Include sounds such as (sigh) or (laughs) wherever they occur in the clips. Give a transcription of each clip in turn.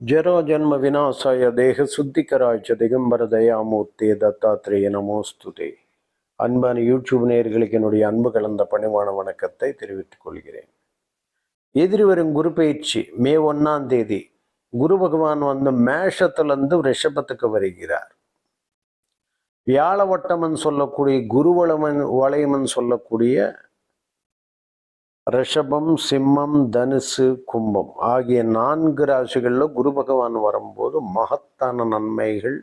ಜರೋ ಜನ್ಮ ವಿನಾಶಾಯ ದೇಹ சுத்திகராய்ச்ச திகம்பர தயாமூர்த்தி தத்தாத்திரேய நமோஸ்துதே அன்பான யூடியூப் நேயர்களுக்கு என்னுடைய அன்பு கலந்த பணிவான வணக்கத்தை தெரிவித்துக் கொள்கிறேன் எதிரி வரும் குரு பயிற்சி மே ஒன்னாம் தேதி குரு பகவான் வந்து மேஷத்திலிருந்து ரிஷபத்துக்கு வருகிறார் வியாழ வட்டமன் சொல்லக்கூடிய குருவளமன் வளையமன் சொல்லக்கூடிய ரிஷபம் சிம்மம் தனுசு கும்பம் ஆகிய நான்கு ராசிகளில் குரு பகவான் வரும்போது மகத்தான நன்மைகள்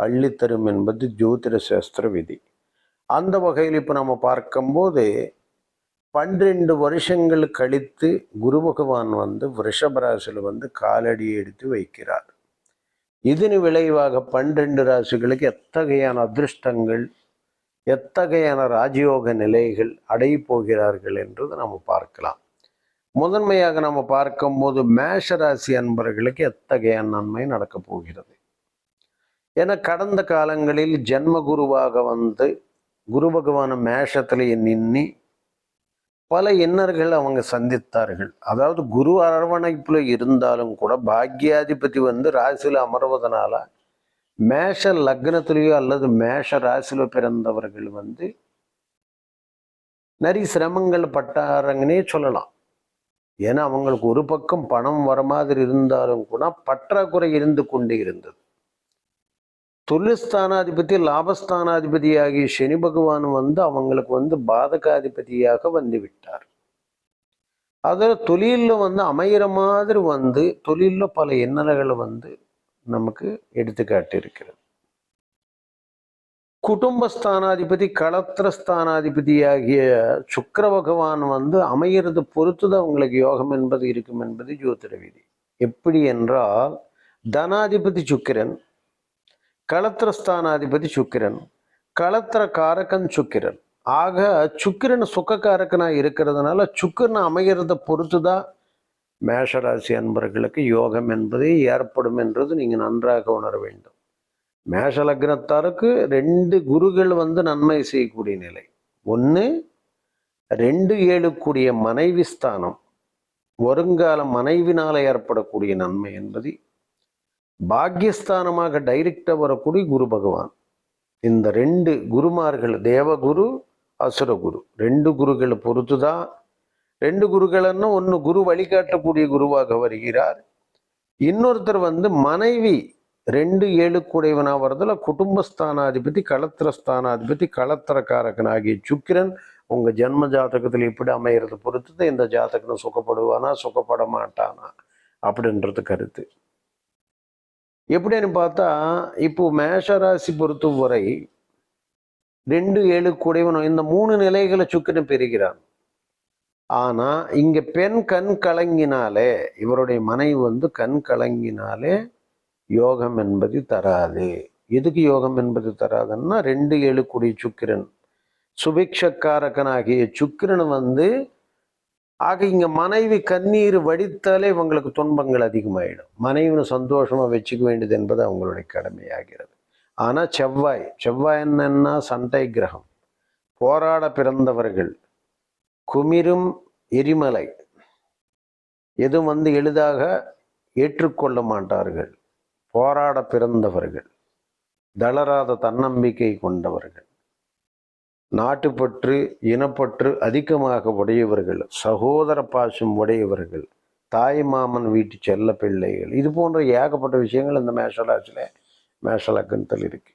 அள்ளித்தரும் என்பது ஜோதிட சாஸ்திர விதி. அந்த வகையில் இப்போ நம்ம பார்க்கும்போது பன்னிரெண்டு வருஷங்கள் கழித்து குரு பகவான் வந்து ரிஷபராசியில் வந்து காலடி எடுத்து வைக்கிறார். இதன் விளைவாக பன்னிரெண்டு ராசிகளுக்கு எத்தகையான அதிர்ஷ்டங்கள் எத்தகையான ராஜயோக நிலைகள் அடைய போகிறார்கள் என்றது நம்ம பார்க்கலாம். முதன்மையாக நம்ம பார்க்கும்போது மேஷ ராசி அன்பர்களுக்கு எத்தகைய நன்மை நடக்கப் போகிறது? என கடந்த காலங்களில் ஜென்ம குருவாக வந்து குரு பகவான மேஷத்திலேயே நின்னி பல இன்னர்கள் அவங்க சந்தித்தார்கள். அதாவது குரு அரவணைப்பில் இருந்தாலும் கூட பாக்யாதிபதி வந்து ராசியில் அமர்வதனால மேஷ லக்னத்திலேயோ அல்லது மேஷ ராசியில பிறந்தவர்கள் வந்து நிறைய சிரமங்கள் பட்டாரங்கனே சொல்லலாம். ஏன்னா அவங்களுக்கு ஒரு பக்கம் பணம் வர மாதிரி இருந்தாலும் கூட பற்றாக்குறை இருந்து கொண்டே இருந்தது. தொழில்ஸ்தானாதிபதி லாபஸ்தானாதிபதி ஆகிய சனி பகவான் வந்து அவங்களுக்கு வந்து பாதகாதிபதியாக வந்து விட்டார். அதில் தொழிலில் வந்து அமையிற மாதிரி வந்து தொழிலில் பல எண்ணல்களை வந்து நமக்கு எடுத்துக்காட்டு இருக்கிறது. குடும்பஸ்தானாதிபதி களத்திரஸ்தானாதிபதி ஆகிய சுக்கர பகவான் வந்து அமையிறது பொறுத்துதான் உங்களுக்கு யோகம் என்பது இருக்கும் என்பது ஜோதிட விதி. எப்படி என்றால் தனாதிபதி சுக்கிரன் களத்திரஸ்தானாதிபதி சுக்கிரன் களத்திர காரகன் சுக்கிரன். ஆக சுக்கிரன் சுக்கக்காரக்கனா இருக்கிறதுனால சுக்கிரன் அமைகிறத பொறுத்துதான் மேஷராசி அன்பர்களுக்கு யோகம் என்பது ஏற்படும் என்றது நீங்கள் நன்றாக உணர வேண்டும். மேஷ லக்னத்தாருக்கு ரெண்டு குருகள் வந்து நன்மை செய்யக்கூடிய நிலை. ஒன்று ரெண்டு ஏழு கூடிய மனைவி ஸ்தானம். வருங்கால மனைவினால் ஏற்படக்கூடிய நன்மை என்பது பாக்கியஸ்தானமாக டைரக்டாக வரக்கூடிய குரு பகவான். இந்த ரெண்டு குருமார்கள் தேவகுரு அசுரகுரு. ரெண்டு குருகளை பொறுத்து தான் ரெண்டு குருக்களன்னும் ஒன்று குரு வழிகாட்டக்கூடிய குருவாக வருகிறார். இன்னொருத்தர் வந்து மனைவி ரெண்டு ஏழு கூடையவனா வரதுல குடும்பஸ்தானாதிபதி களத்திரஸ்தானாதிபதி களத்திரக்காரகன் ஆகிய சுக்கிரன் உங்க ஜென்ம ஜாதகத்தில் எப்படி அமைகிறது பொறுத்து தான் இந்த ஜாதகனும் சுகப்படுவானா சுகப்பட மாட்டானா அப்படின்றது கருத்து. எப்படின்னு பார்த்தா இப்போ மேஷராசி பொறுத்தவரை ரெண்டு ஏழு கூடையவன் இந்த மூணு நிலைகளை சுக்கிரன் பெறுகிறான். ஆனால் இங்கே பெண் கண் கலங்கினாலே இவருடைய மனைவி வந்து கண் கலங்கினாலே யோகம் என்பது தராது. எதுக்கு யோகம் என்பது தராதுன்னா ரெண்டு ஏழு சுக்கிரன். சுபிக்ஷக்காரகனாகிய சுக்கிரன் வந்து ஆக இங்கே மனைவி கண்ணீர் வடித்தாலே இவங்களுக்கு துன்பங்கள் அதிகமாயிடும். மனைவினை சந்தோஷமாக வச்சுக்க வேண்டியது என்பது அவங்களுடைய கடமையாகிறது. ஆனால் செவ்வாய் செவ்வாய் என்னன்னா சண்டை கிரகம். போராட பிறந்தவர்கள். குமிரும் எரிமலை. எதுவும் வந்து எளிதாக ஏற்றுக்கொள்ள மாட்டார்கள். போராட பிறந்தவர்கள். தளராத தன்னம்பிக்கை கொண்டவர்கள். நாட்டுப்பற்று இனப்பற்று அதிகமாக உடையவர்கள். சகோதர பாசம் உடையவர்கள். தாய் மாமன் வீட்டு செல்ல பிள்ளைகள். இது போன்ற ஏகப்பட்ட விஷயங்கள் இந்த மேஷராசியில் மேஷலக்கணத்தில் இருக்கு.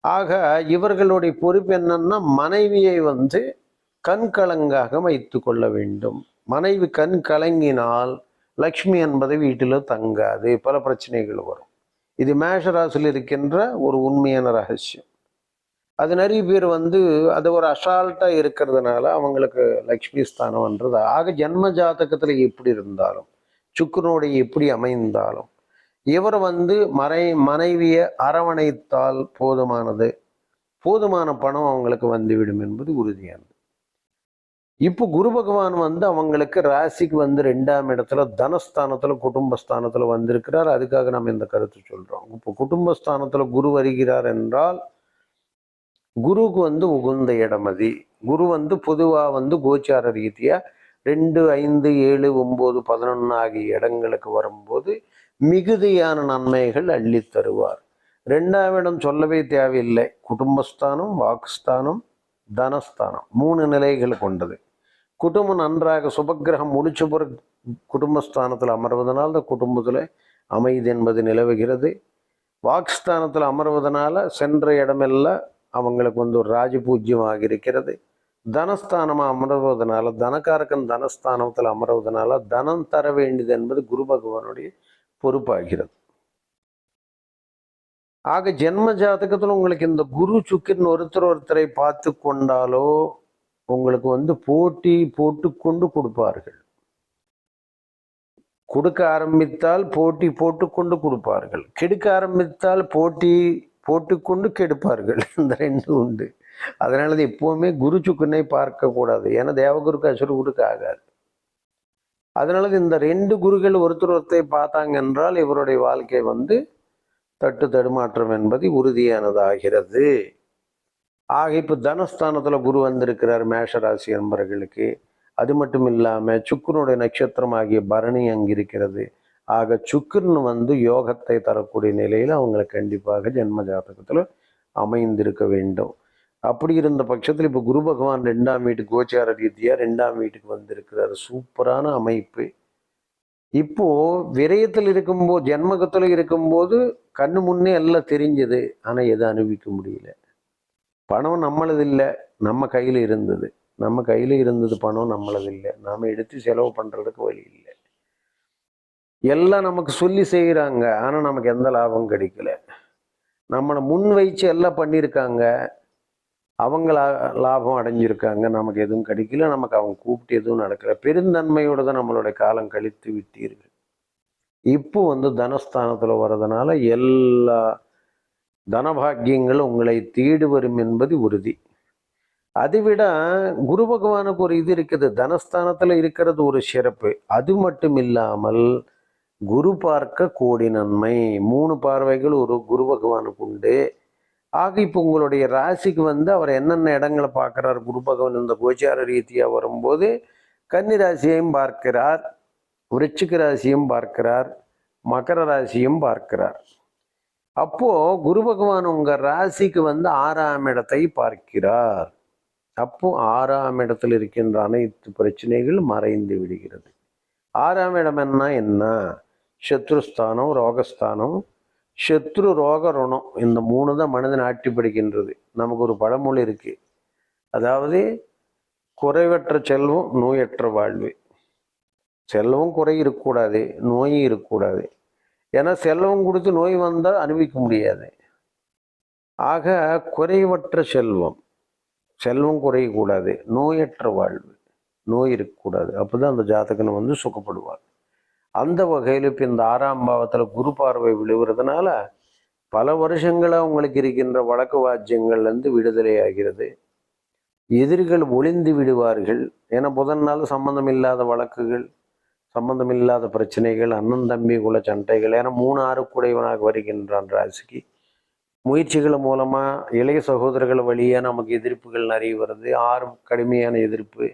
ஆக இவர்களுடைய பொறுப்பு என்னன்னா மனைவியை வந்து கண் கலங்காக வைத்து கொள்ள வேண்டும். மனைவி கண் கலங்கினால் லக்ஷ்மி என்பது வீட்டில் தங்காது. பல பிரச்சனைகள் வரும். இது மேஷராசியில் இருக்கின்ற ஒரு உண்மையான ரகசியம். அது நிறைய பேர் வந்து அது ஒரு அசால்ட்டாக இருக்கிறதுனால அவங்களுக்கு லக்ஷ்மி ஸ்தானம்ன்றது ஆக ஜென்ம ஜாதகத்தில் எப்படி இருந்தாலும் சுக்கரனுடைய எப்படி அமைந்தாலும் இவர் வந்து மறை மனைவியை அரவணைத்தால் போதுமானது. போதுமான பணம் அவங்களுக்கு வந்துவிடும் என்பது உறுதியானது. இப்போ குரு பகவான் வந்து அவங்களுக்கு ராசிக்கு வந்து ரெண்டாம் இடத்துல தனஸ்தானத்தில் குடும்பஸ்தானத்தில் வந்திருக்கிறார். அதுக்காக நம்ம இந்த கருத்து சொல்கிறோம் இப்போ குடும்பஸ்தானத்தில் குரு வருகிறார் என்றால் குருக்கு வந்து உகுந்த இடம் அது. குரு வந்து பொதுவாக வந்து கோச்சார ரீதியாக ரெண்டு ஐந்து ஏழு ஒம்பது பதினொன்று ஆகிய இடங்களுக்கு வரும்போது மிகுதியான நன்மைகள் அள்ளி தருவார். ரெண்டாம் இடம் சொல்லவே தேவையில்லை. குடும்பஸ்தானம் வாக்குஸ்தானம் தனஸ்தானம் மூணு நிலைகள் கொண்டது. குடும்பம் நன்றாக சுபக்கிரகம் முடிச்ச பிறகு குடும்பஸ்தானத்தில் அமர்வதனால் இந்த குடும்பத்தில் அமைதி என்பது நிலவுகிறது. வாக்ஸ்தானத்தில் அமர்வதனால சென்ற இடமெல்லாம் அவங்களுக்கு வந்து ஒரு ராஜபூஜ்யமாக இருக்கிறது தனஸ்தானமாக அமர்வதனால தனக்காரக்கன் தனஸ்தானத்தில் அமர்வதனால தனம் தர வேண்டியது என்பது குரு பகவானுடைய பொறுப்பாகிறது. ஆக ஜென்ம ஜாதகத்தில் உங்களுக்கு இந்த குரு சுக்கிரன் ஒருத்தர் ஒருத்தரை பார்த்து கொண்டாலோ உங்களுக்கு வந்து போட்டி போட்டுக்கொண்டு கொடுப்பார்கள். கொடுக்க ஆரம்பித்தால் போட்டி போட்டுக்கொண்டு கொடுப்பார்கள். கெடுக்க ஆரம்பித்தால் போட்டி போட்டுக்கொண்டு கெடுப்பார்கள். (laughs) இந்த ரெண்டு உண்டு. அதனால தான் எப்போவுமே குரு சுக்குனை பார்க்க கூடாது. ஏன்னா தேவகுருக்கு அசுர குருக்கு ஆகாது. அதனால இந்த ரெண்டு குருகள் ஒருத்தர் ஒருத்தரை பார்த்தாங்க என்றால் இவருடைய வாழ்க்கை வந்து தட்டு தடுமாற்றம் என்பது உறுதியானதாகிறது. ஆக இப்போ தனஸ்தானத்தில் குரு வந்திருக்கிறார் மேஷராசி என்பவர்களுக்கு அது மட்டும் இல்லாமல் சுக்கரனுடைய நட்சத்திரம் ஆகிய பரணி அங்கே இருக்கிறது. ஆக சுக்கரன் வந்து யோகத்தை தரக்கூடிய நிலையில் அவங்களை கண்டிப்பாக ஜென்ம ஜாதகத்தில் அமைந்திருக்க வேண்டும். அப்படி இருந்த பட்சத்தில் இப்போ குரு பகவான் ரெண்டாம் வீட்டுக்கு கோச்சார ரீதியாக ரெண்டாம் வீட்டுக்கு வந்திருக்கிறார். சூப்பரான அமைப்பு. இப்போ விரயத்தில் இருக்கும்போது ஜென்மகத்தில் இருக்கும்போது கண்ணு முன்னே எல்லாம் தெரிஞ்சது. ஆனால் எதை அனுபவிக்க முடியல. பணம் நம்மளது இல்லை நம்ம கையில் இருந்தது. நம்ம கையில் இருந்தது பணம் நம்மளது இல்லை நாம் எடுத்து செலவு பண்ணுறதுக்கு வழி இல்லை. எல்லாம் நமக்கு சொல்லி செய்கிறாங்க ஆனால் நமக்கு எந்த லாபம் கிடைக்கல. நம்மளை முன் வைச்சு எல்லாம் பண்ணியிருக்காங்க. அவங்க லாபம் அடைஞ்சிருக்காங்க நமக்கு எதுவும் கிடைக்கல. நமக்கு அவங்க கூப்பிட்டு எதுவும் நடக்கல. பெருந்தன்மையோடு தான் நம்மளுடைய காலம் கழித்து விட்டீர்கள். இப்போ வந்து தனஸ்தானத்தில் வர்றதுனால எல்லா தனபாகியங்கள் உங்களை தேடி வரும் என்பது உறுதி. அதை விட குரு பகவானுக்கு ஒரு இது இருக்குது. தனஸ்தானத்தில் இருக்கிறது ஒரு சிறப்பு. அது மட்டும் இல்லாமல் குரு பார்க்க கோடி நன்மை. மூணு பார்வைகள் ஒரு குரு பகவானுக்கு உண்டு. ஆக இப்போ உங்களுடைய ராசிக்கு வந்து அவர் என்னென்ன இடங்களை பார்க்குறார்? குரு பகவான் இந்த கோச்சார ரீதியாக வரும்போது கன்னி ராசியையும் பார்க்கிறார் விருச்சிக ராசியும் பார்க்கிறார் மகர ராசியும் பார்க்கிறார். அப்போ குரு பகவான் உங்க ராசிக்கு வந்து ஆறாம் இடத்தை பார்க்கிறார். அப்போ ஆறாம் இடத்தில் இருக்கின்ற அனைத்து பிரச்சனைகள் மறைந்து விடுகிறது. ஆறாம் இடம் என்ன? என்ன? சத்ருஸ்தானம் ரோகஸ்தானம். சத்ரு ரோக ருணம். இந்த மூணு தான் மனிதன் ஆட்டி பிடிக்கின்றது. நமக்கு ஒரு பழமொழி இருக்கு. அதாவது குறைவற்ற செல்வம் நோயற்ற வாழ்வு. செல்வம் குறை இருக்கக்கூடாது நோயும் இருக்கக்கூடாது. ஏன்னா செல்வம் கொடுத்து நோய் வந்தால் அனுபவிக்க முடியாது. ஆக குறைவற்ற செல்வம் செல்வம் குறையக்கூடாது நோயற்ற வாழ்வு நோய் இருக்கக்கூடாது. அப்போதான் அந்த ஜாதகனை வந்து சுகப்படுவார். அந்த வகையில் இப்போ இந்த ஆறாம் பாவத்தில் குரு பார்வை விழுவுறதுனால பல வருஷங்களாக உங்களுக்கு இருக்கின்ற வழக்கு வாஜ்யங்கள்லேருந்து விடுதலை ஆகிறது. எதிரிகள் ஒளிந்து விடுவார்கள். ஏன்னா புதன் நாள் சம்பந்தம் இல்லாத வழக்குகள். சம்பந்தமில்லாத பிரச்சனைகள் அண்ணன் தம்பி குல சண்டைகள் ஏன்னா மூணு ஆறுக்குடையவனாக வருகின்றான் ராசிக்கு. முயற்சிகள் மூலமாக இளைய சகோதரர்கள் வழியாக நமக்கு எதிர்ப்புகள் நிறைய வருது. ஆறு கடுமையான எதிர்ப்பு.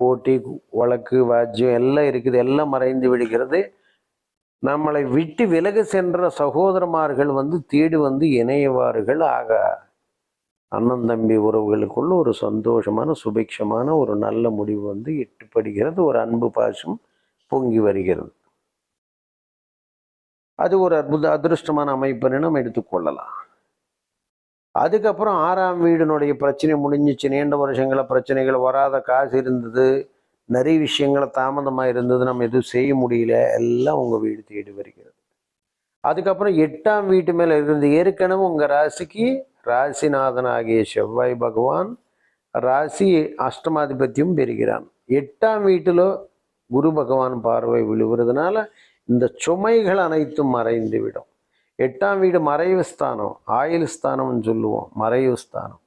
போட்டி வழக்கு வாஜ்யம் எல்லாம் இருக்குது. எல்லாம் மறைந்து விடுகிறது. நம்மளை விட்டு விலக சென்ற சகோதரமார்கள் வந்து தேடி வந்து இணையவார்கள் ஆக அண்ணன் தம்பி உறவுகளுக்குள்ள ஒரு சந்தோஷமான சுபிக்ஷமான ஒரு நல்ல முடிவு வந்து எட்டுப்படுகிறது. ஒரு அன்பு பாசம் பொங்கி வருகிறது. அது ஒரு அற்புத அதிருஷ்டமான அமைப்புன்னு நம்ம எடுத்துக்கொள்ளலாம் அதுக்கப்புறம் ஆறாம் வீடினுடைய பிரச்சனை முடிஞ்சிச்சு. நீண்ட வருஷங்கள பிரச்சனைகள் வராத காசு இருந்தது. நிறைய விஷயங்களை தாமதமாக இருந்தது. நம்ம எதுவும் செய்ய முடியல. எல்லாம் உங்கள் வீடு தேடி வருகிறது. அதுக்கப்புறம் எட்டாம் வீட்டு மேலே இருந்து ஏற்கனவே உங்கள் ராசிக்கு ராசிநாதன் ஆகிய செவ்வாய் பகவான் ராசி அஷ்டமாதிபத்தியம் பெறுகிறான். எட்டாம் வீட்டில் குரு பகவான் பார்வை விழுவுறதுனால இந்த சுமைகள் அனைத்தும் மறைந்து விடும் எட்டாம் வீடு மறைவு ஸ்தானம் ஆயுள் ஸ்தானம்னு சொல்லுவோம் மறைவு ஸ்தானம்.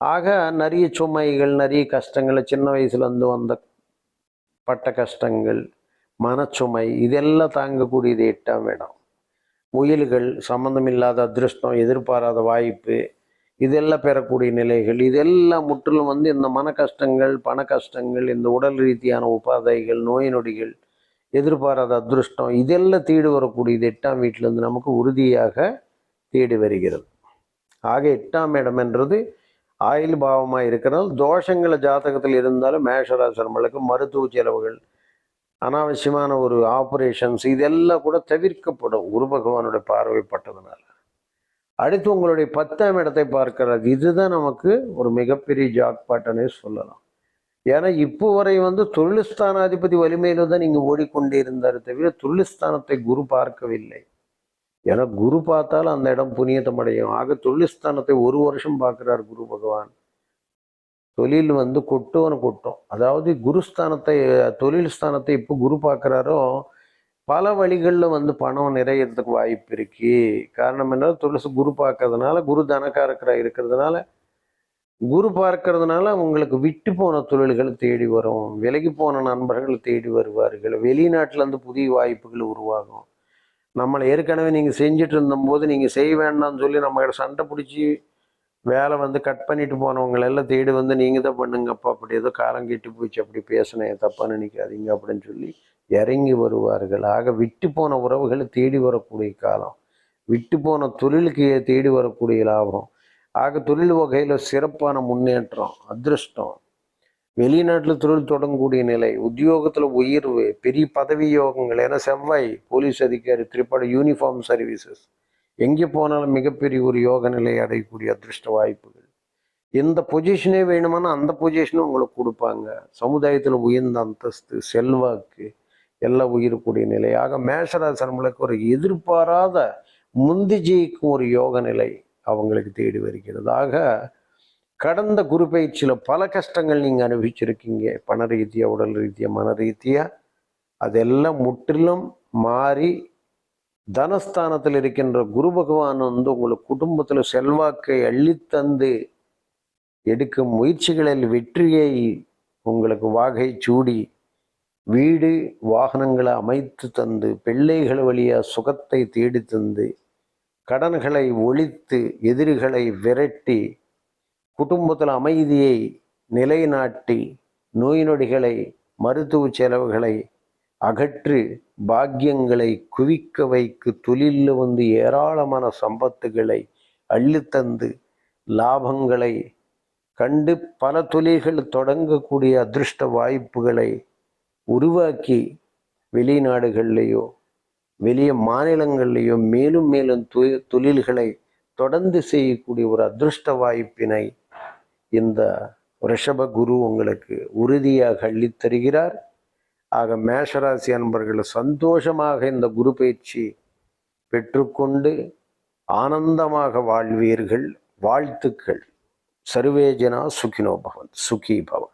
ஆக நிறைய சுமைகள் நிறைய கஷ்டங்கள் சின்ன வயசுலேருந்து வந்த பட்ட கஷ்டங்கள் மனச்சுமை இதெல்லாம் தாங்கக்கூடியது எட்டாம் இடம். முயல்கள் சம்மந்தமில்லாத அதிருஷ்டம் எதிர்பாராத வாய்ப்பு இதெல்லாம் பெறக்கூடிய நிலைகள் இதெல்லாம் முற்றிலும் வந்து இந்த மன கஷ்டங்கள் பண கஷ்டங்கள் இந்த உடல் ரீதியான உபாதைகள் நோய் நொடிகள் எதிர்பாராத அதிருஷ்டம் இதெல்லாம் தீடு வரக்கூடியது எட்டாம் வீட்டிலேருந்து நமக்கு உறுதியாக தேடி வருகிறது. ஆக எட்டாம் இடம் என்றது ஆயுள் பாவமாக இருக்கிறதால் தோஷங்களை ஜாதகத்தில் இருந்தாலும் மேஷராசனங்களுக்கு மருத்துவ செலவுகள் அனாவசியமான ஒரு ஆப்ரேஷன்ஸ் இதெல்லாம் கூட தவிர்க்கப்படும். குரு பகவானுடைய பார்வைப்பட்டதுனால அடுத்து உங்களுடைய பத்தாம் இடத்தை பார்க்கிறது. இதுதான் நமக்கு ஒரு மிகப்பெரிய ஜாக்பாட்டனே சொல்லலாம். ஏன்னா இப்போ வரை வந்து தொழில்ஸ்தானாதிபதி வலிமையில தான் நீங்க ஓடிக்கொண்டே இருந்தார் தவிர தொழில்ஸ்தானத்தை குரு பார்க்கவில்லை. ஏன்னா குரு பார்த்தாலும் அந்த இடம் புனியத்தம் அடையும். ஆக தொழில்ஸ்தானத்தை ஒரு வருஷம் பார்க்குறார் குரு பகவான். தொழில் வந்து கொட்டோன்னு கொட்டும். அதாவது குருஸ்தானத்தை தொழில் ஸ்தானத்தை இப்போ குரு பார்க்குறாரோ பல வழிகளில் வந்து பணம் நிறையறதுக்கு வாய்ப்பு இருக்கு. காரணம் என்ன துளசி குரு பார்க்கறதுனால குரு தனக்காரக்கராக இருக்கிறதுனால குரு பார்க்கறதுனால உங்களுக்கு விட்டு போன தொழில்கள் தேடி வரும். விலகி போன நண்பர்கள் தேடி வருவார்கள். வெளிநாட்டிலேருந்து புதிய வாய்ப்புகள் உருவாகும். நம்மளை ஏற்கனவே நீங்கள் செஞ்சுட்டு இருந்தபோது நீங்கள் செய்ய வேண்டாம்னு சொல்லி நம்ம சண்டை பிடிச்சி வேலை வந்து கட் பண்ணிட்டு போனவங்களை எல்லாம் தேடி வந்து நீங்கள் தான் பண்ணுங்கப்பா அப்படி ஏதோ காலம் கெட்டு போச்சு அப்படி பேசினேன் தப்பாக நினைக்காதீங்க அப்படின்னு சொல்லி இறங்கி வருவார்கள். ஆக விட்டு போன உறவுகளை தேடி வரக்கூடிய காலம். விட்டு போன தொழிலுக்கு தேடி வரக்கூடிய லாபம். ஆக தொழில் வகையில் சிறப்பான முன்னேற்றம் அதிர்ஷ்டம். வெளிநாட்டில் தொழில் தொடங்கக்கூடிய நிலை உத்தியோகத்தில் உயர்வு பெரிய பதவி யோகங்கள் ஏன்னா செவ்வாய் போலீஸ் அதிகாரி திரைப்பட யூனிஃபார்ம் சர்வீசஸ் எங்கே போனாலும் மிகப்பெரிய ஒரு யோக நிலை அடையக்கூடிய அதிர்ஷ்ட வாய்ப்புகள். எந்த பொசிஷனே வேணுமானா அந்த பொசிஷனும் உங்களுக்கு கொடுப்பாங்க. சமுதாயத்தில் உயர்ந்த அந்தஸ்து செல்வாக்கு எல்லாம் உயிரக்கூடிய நிலையாக மேஷராசனங்களுக்கு ஒரு எதிர்பாராத முந்தி ஜெயிக்கும் ஒரு யோக நிலை அவங்களுக்கு தேடி வருகிறதாக கடந்த குரு பயிற்சியில் பல கஷ்டங்கள் நீங்கள் அனுபவிச்சிருக்கீங்க. பண ரீதியாக உடல் ரீதியாக மன ரீதியாக அதெல்லாம் முற்றிலும் மாறி தனஸ்தானத்தில் இருக்கின்ற குரு பகவான் வந்து உங்களுக்கு குடும்பத்தில் செல்வாக்கை அள்ளித்தந்து எடுக்கும் முயற்சிகளில் வெற்றியை உங்களுக்கு வாகை சூடி வீடு வாகனங்களை அமைத்து தந்து பிள்ளைகள் வழியாக சுகத்தை தேடி தந்து கடன்களை ஒழித்து எதிரிகளை விரட்டி குடும்பத்தில் அமைதியை நிலைநாட்டி நோய் நொடிகளை மருத்துவ செலவுகளை அகற்றி பாக்கியங்களை குவிக்க வைக்கு தொழிலில் வந்து ஏராளமான சம்பத்துகளை அள்ளித்தந்து லாபங்களை கண்டு பல தொழில்கள் தொடங்கக்கூடிய அதிர்ஷ்ட வாய்ப்புகளை உருவாக்கி வெளிநாடுகள்லேயோ வெளிய மாநிலங்கள்லேயோ மேலும் மேலும் தொ- தொழில்களை தொடர்ந்து செய்யக்கூடிய ஒரு அதிருஷ்ட வாய்ப்பினை இந்த ரிஷப குரு உங்களுக்கு உறுதியாக அள்ளித் தருகிறார். ஆக மேஷராசி அன்பர்கள் சந்தோஷமாக இந்த குரு பயிற்சி பெற்றுக்கொண்டு ஆனந்தமாக வாழ்வீர்கள். வாழ்த்துக்கள். சர்வேஜனா சுகினோ பவன் சுகி பவன்.